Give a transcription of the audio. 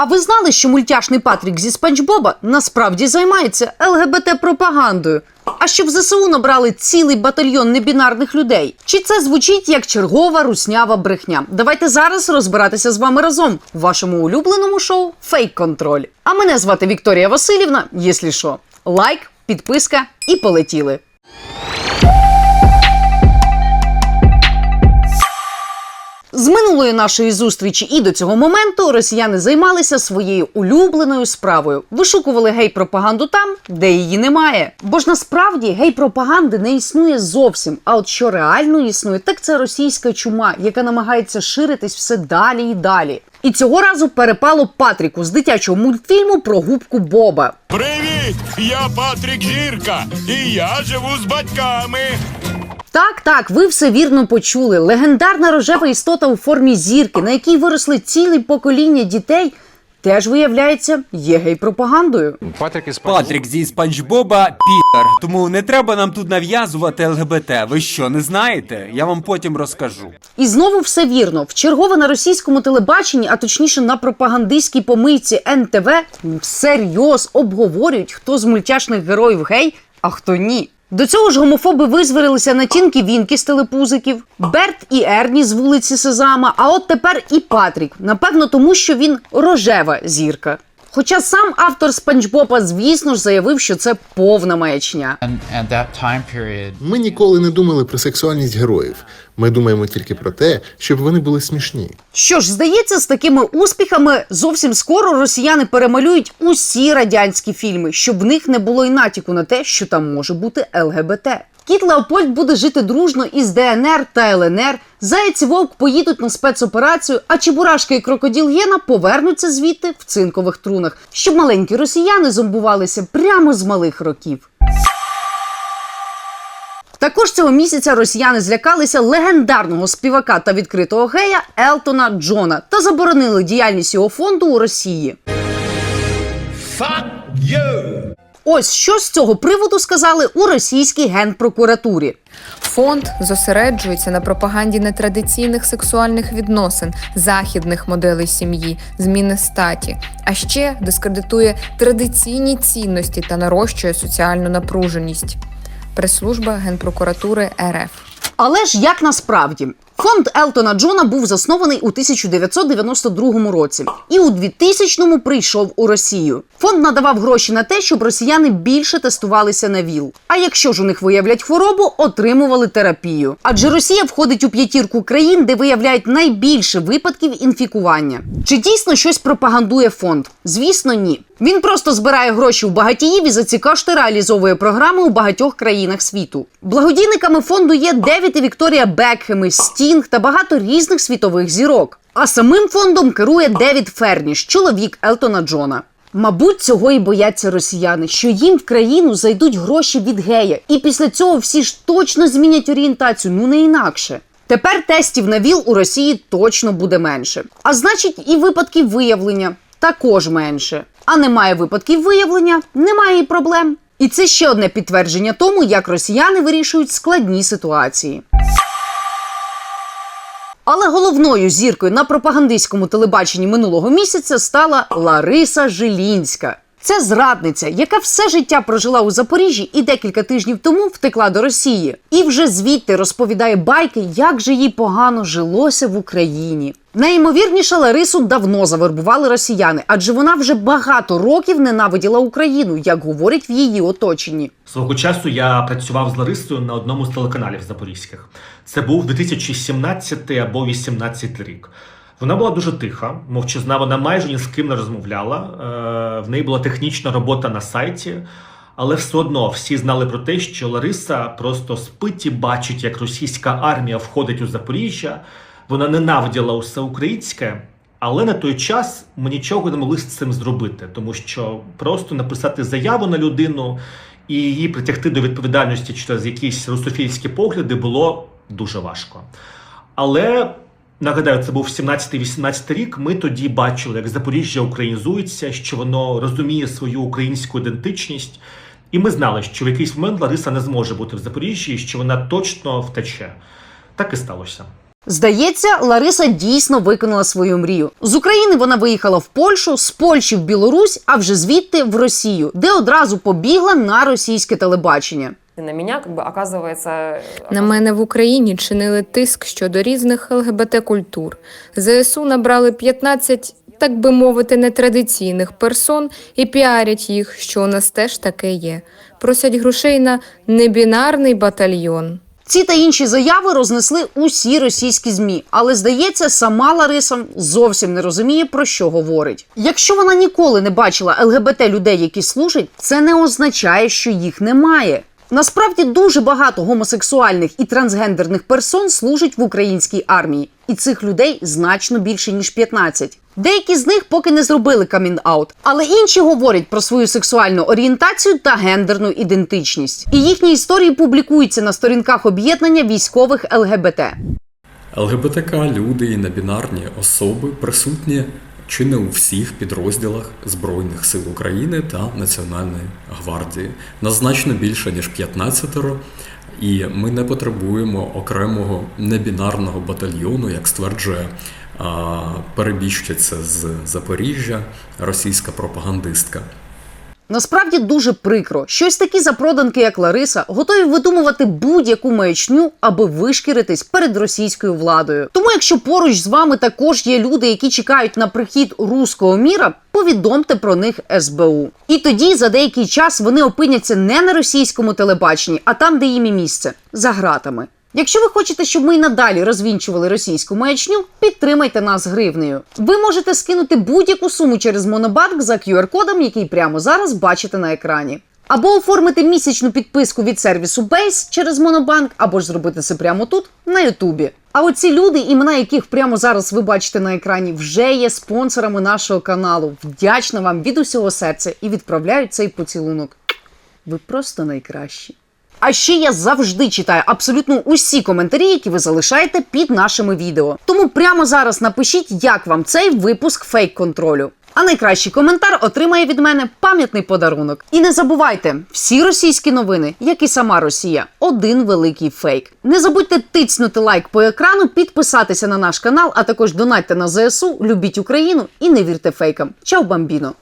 А ви знали, що мультяшний Патрік зі Спанч Боба насправді займається ЛГБТ-пропагандою? А що в ЗСУ набрали цілий батальйон небінарних людей? Чи це звучить як чергова руснява брехня? Давайте зараз розбиратися з вами разом в вашому улюбленому шоу Фейк Контроль. А мене звати Вікторія Васильівна. Єслі що, лайк, підписка і полетіли. З минулої нашої зустрічі і до цього моменту росіяни займалися своєю улюбленою справою. Вишукували гей-пропаганду там, де її немає. Бо ж насправді гей-пропаганди не існує зовсім. А от що реально існує, так це російська чума, яка намагається ширитись все далі і далі. І цього разу перепало Патріку з дитячого мультфільму про губку Боба. Привіт! Я Патрік Гірка, і я живу з батьками. Так, так, ви все вірно почули. Легендарна рожева істота у формі зірки, на якій виросли ціле покоління дітей, теж виявляється є гей-пропагандою. Патрік із Патрік зі Спанч Боба Пітер. Тому не треба нам тут нав'язувати ЛГБТ. Ви що, не знаєте? Я вам потім розкажу. І знову все вірно. Вчергове на російському телебаченні, а точніше на пропагандистській помийці НТВ, всерйоз обговорюють, хто з мультяшних героїв гей, а хто ні. До цього ж гомофоби визварилися на тінки вінки з телепузиків, Берт і Ерні з вулиці Сезама. А от тепер і Патрік. Напевно, тому що він рожева зірка. Хоча сам автор Спанч Боба, звісно ж, заявив, що це повна маячня. Ми ніколи не думали про сексуальність героїв. Ми думаємо тільки про те, щоб вони були смішні. Що ж, здається, з такими успіхами зовсім скоро росіяни перемалюють усі радянські фільми, щоб в них не було й натяку на те, що там може бути ЛГБТ. Кіт Леопольд буде жити дружно із ДНР та ЛНР. Заєць і вовк поїдуть на спецоперацію, а Чебурашка і крокоділ Гена повернуться звідти в цинкових трунах, щоб маленькі росіяни зомбувалися прямо з малих років. Також цього місяця росіяни злякалися легендарного співака та відкритого гея Елтона Джона та заборонили діяльність його фонду у Росії. Ось що з цього приводу сказали у російській генпрокуратурі. Фонд зосереджується на пропаганді нетрадиційних сексуальних відносин, західних моделей сім'ї, зміни статі, а ще дискредитує традиційні цінності та нарощує соціальну напруженість. Прес-служба Генпрокуратури РФ. Але ж як насправді? Фонд Елтона Джона був заснований у 1992 році і у 2000-му прийшов у Росію. Фонд надавав гроші на те, щоб росіяни більше тестувалися на ВІЛ. А якщо ж у них виявлять хворобу, отримували терапію. Адже Росія входить у п'ятірку країн, де виявляють найбільше випадків інфікування. Чи дійсно щось пропагандує фонд? Звісно, ні. Він просто збирає гроші у багатіїв і за ці кошти реалізовує програми у багатьох країнах світу. Благодійниками фонду є Девід і Вікторія Бекхеми, Стінг та багато різних світових зірок. А самим фондом керує Девід Ферніш, чоловік Елтона Джона. Мабуть, цього і бояться росіяни, що їм в країну зайдуть гроші від гея, і після цього всі ж точно змінять орієнтацію, ну не інакше. Тепер тестів на ВІЛ у Росії точно буде менше. А значить, і випадків виявлення також менше. А немає випадків виявлення, немає і проблем. І це ще одне підтвердження тому, як росіяни вирішують складні ситуації. Але головною зіркою на пропагандистському телебаченні минулого місяця стала Лариса Жилінська. Це зрадниця, яка все життя прожила у Запоріжжі і декілька тижнів тому втекла до Росії. І вже звідти розповідає байки, як же їй погано жилося в Україні. Найімовірніше Ларису давно завербували росіяни, адже вона вже багато років ненавиділа Україну, як говорять в її оточенні. Свого часу я працював з Ларисою на одному з телеканалів запорізьких. Це був 2017 або 2018 рік. Вона була дуже тиха, мовчазна, вона майже ні з ким не розмовляла. Е, В неї була технічна робота на сайті, але все одно всі знали про те, що Лариса просто спить і бачить, як російська армія входить у Запоріжжя. Вона ненавиділа усе українське, але на той час ми нічого не могли з цим зробити, тому що просто написати заяву на людину і її притягти до відповідальності через якісь русофільські погляди було дуже важко. Але нагадаю, це був 17-18 рік. Ми тоді бачили, як Запоріжжя українізується, що воно розуміє свою українську ідентичність. І ми знали, що в якийсь момент Лариса не зможе бути в Запоріжжі, що вона точно втече. Так і сталося. Здається, Лариса дійсно виконала свою мрію. З України вона виїхала в Польщу, з Польщі в Білорусь, а вже звідти в Росію, де одразу побігла на російське телебачення. На меня, как бы, оказывается... На мене в Україні чинили тиск щодо різних ЛГБТ-культур. ЗСУ набрали 15, так би мовити, нетрадиційних персон і піарять їх, що у нас теж таке є. Просять грошей на небінарний батальйон. Ці та інші заяви рознесли усі російські змі, але здається, сама Лариса зовсім не розуміє про що говорить. Якщо вона ніколи не бачила ЛГБТ людей, які служать, це не означає, що їх немає. Насправді дуже багато гомосексуальних і трансгендерних персон служать в українській армії, і цих людей значно більше ніж 15. Деякі з них поки не зробили камін-аут, але інші говорять про свою сексуальну орієнтацію та гендерну ідентичність. І їхні історії публікуються на сторінках об'єднання військових ЛГБТ. ЛГБТК люди і небінарні особи присутні чи не у всіх підрозділах Збройних сил України та Національної гвардії. на значно більше ніж 15 і ми не потребуємо окремого небінарного батальйону, як стверджує перебіжчиця з Запоріжжя, російська пропагандистка. Насправді дуже прикро. Щось такі запроданки, як Лариса, готові видумувати будь-яку маячню, аби вишкіритись перед російською владою. Тому, якщо поруч з вами також є люди, які чекають на прихід руського міра, повідомте про них СБУ. І тоді за деякий час вони опиняться не на російському телебаченні, а там, де їм і місце за гратами. Якщо ви хочете, щоб ми й надалі розвінчували російську маячню, підтримайте нас гривнею. Ви можете скинути будь-яку суму через Монобанк за QR-кодом, який прямо зараз бачите на екрані. Або оформити місячну підписку від сервісу Base через Монобанк, або ж зробити це прямо тут, на Ютубі. А оці люди, імена яких прямо зараз ви бачите на екрані, вже є спонсорами нашого каналу. Вдячна вам від усього серця і відправляють цей поцілунок. Ви просто найкращі. А ще я завжди читаю абсолютно усі коментарі, які ви залишаєте під нашими відео. Тому прямо зараз напишіть, як вам цей випуск фейк-контролю. А найкращий коментар отримає від мене пам'ятний подарунок. І не забувайте, всі російські новини, як і сама Росія, один великий фейк. Не забудьте тицнути лайк по екрану, підписатися на наш канал, а також донатьте на ЗСУ, любіть Україну і не вірте фейкам. Чао, бамбіно!